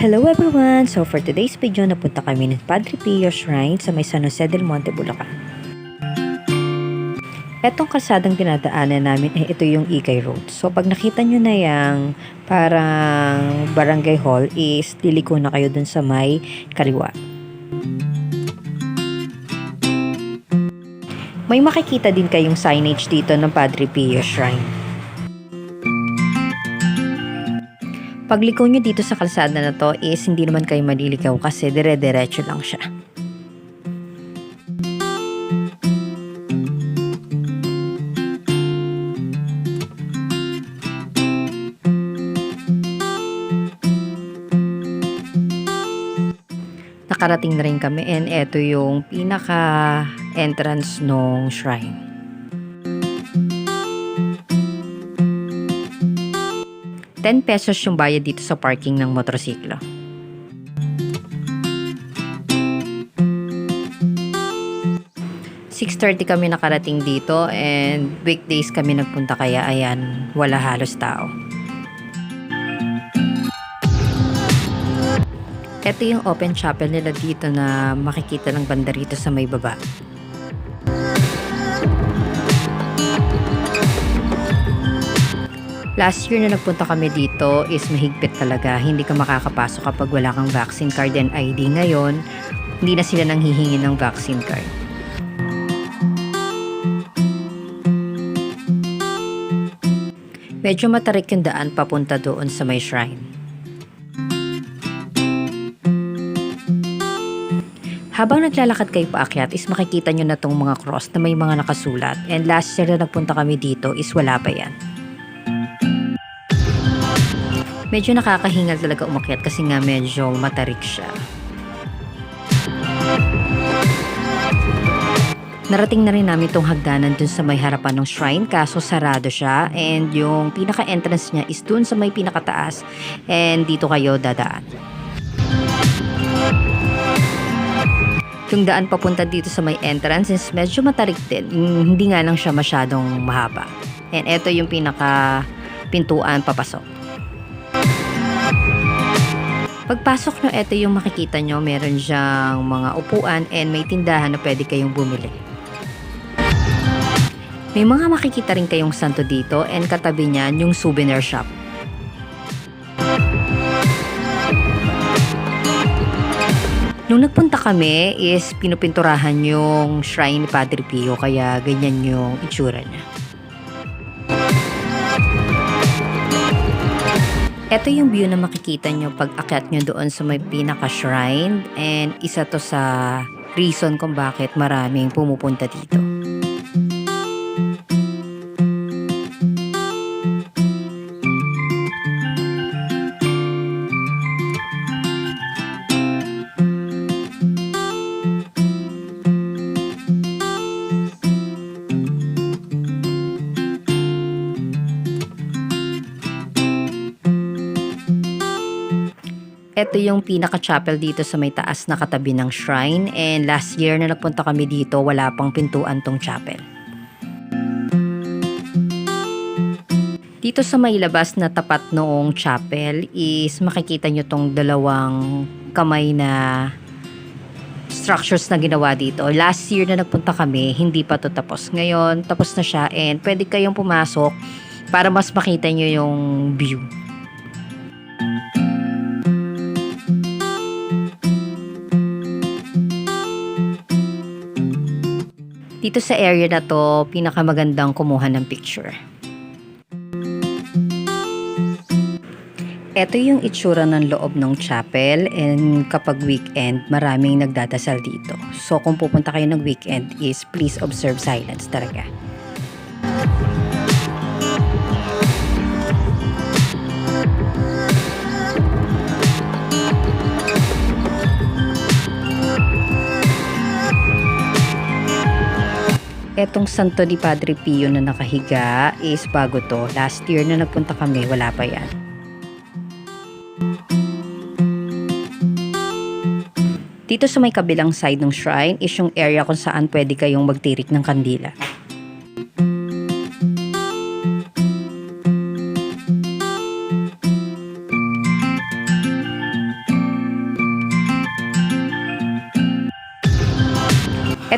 Hello everyone! So for today's video, napunta kami ng Padre Pio Shrine sa may San Jose del Monte, Bulacan. Etong kalsadang dinadaanan namin, eh, ito yung Ikay Road. So pag nakita nyo na yung parang barangay hall is liliko na kayo dun sa may kaliwa. May makikita din kayong signage dito ng Padre Pio Shrine. Pagliko nyo dito sa kalsada na to is hindi naman kayo maliligaw kasi dire-diretso lang siya. Nakarating na rin kami and eto yung pinaka entrance nung shrine. 10 pesos yung bayad dito sa parking ng motorsiklo. .30 kami nakarating dito and weekdays kami nagpunta kaya ayan, wala halos tao. Ito yung open chapel nila dito na makikita ng banda rito sa may baba. Last year na nagpunta kami dito is mahigpit talaga. Hindi ka makakapasok kapag wala kang vaccine card and ID. Ngayon, hindi na sila nang hihingi ng vaccine card. Medyo matarik yung daan papunta doon sa may shrine. Habang naglalakad kayo paakyat is makikita nyo na tong mga cross na may mga nakasulat. And last year na nagpunta kami dito is wala pa yan. Medyo nakakahingal talaga umakyat kasi nga medyo matarik siya. Narating na rin namin itong hagdanan dun sa may harapan ng shrine kaso sarado siya and yung pinaka-entrance niya is dun sa may pinakataas and dito kayo dadaan. Yung daan papunta dito sa may entrance is medyo matarik din. Mm, Hindi nga lang siya masyadong mahaba. And ito yung pinaka pintuan papasok. Pagpasok nyo, ito yung makikita nyo. Meron siyang mga upuan and may tindahan na pwede kayong bumili. May mga makikita rin kayong santo dito and katabi niyan yung souvenir shop. Nung nagpunta kami is pinupinturahan yung shrine ni Padre Pio kaya ganyan yung itsura niya. Ito yung view na makikita nyo pag akyat nyo doon sa may pinaka-shrine and isa to sa reason kung bakit maraming pumupunta dito. Ito yung pinaka-chapel dito sa may taas na katabi ng shrine and last year na nagpunta kami dito wala pang pintuan tong chapel. Dito sa may labas na tapat noong chapel is makikita nyo tong dalawang kamay na structures na ginawa dito. Last year na nagpunta kami, hindi pa to tapos. Ngayon, tapos na siya and pwede kayong pumasok para mas makita nyo yung view. Dito sa area na to, pinakamagandang kumuha ng picture. Ito yung itsura ng loob ng chapel and kapag weekend, maraming nagdadasal dito. So kung pupunta kayo ng weekend is please observe silence talaga. Etong santo ni Padre Pio na nakahiga is bago to. Last year na nagpunta kami, wala pa yan. Dito sa may kabilang side ng shrine is yung area kung saan pwede kayong magtirik ng kandila.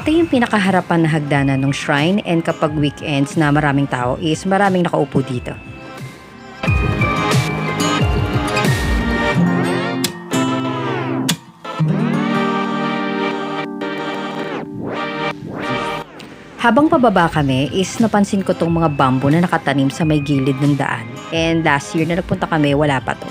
Ito yung pinakaharapan na hagdanan ng shrine and kapag weekends na maraming tao is maraming nakaupo dito. Habang pababa kami is napansin ko tong mga bamboo na nakatanim sa may gilid ng daan. And last year na nagpunta kami, wala pa to.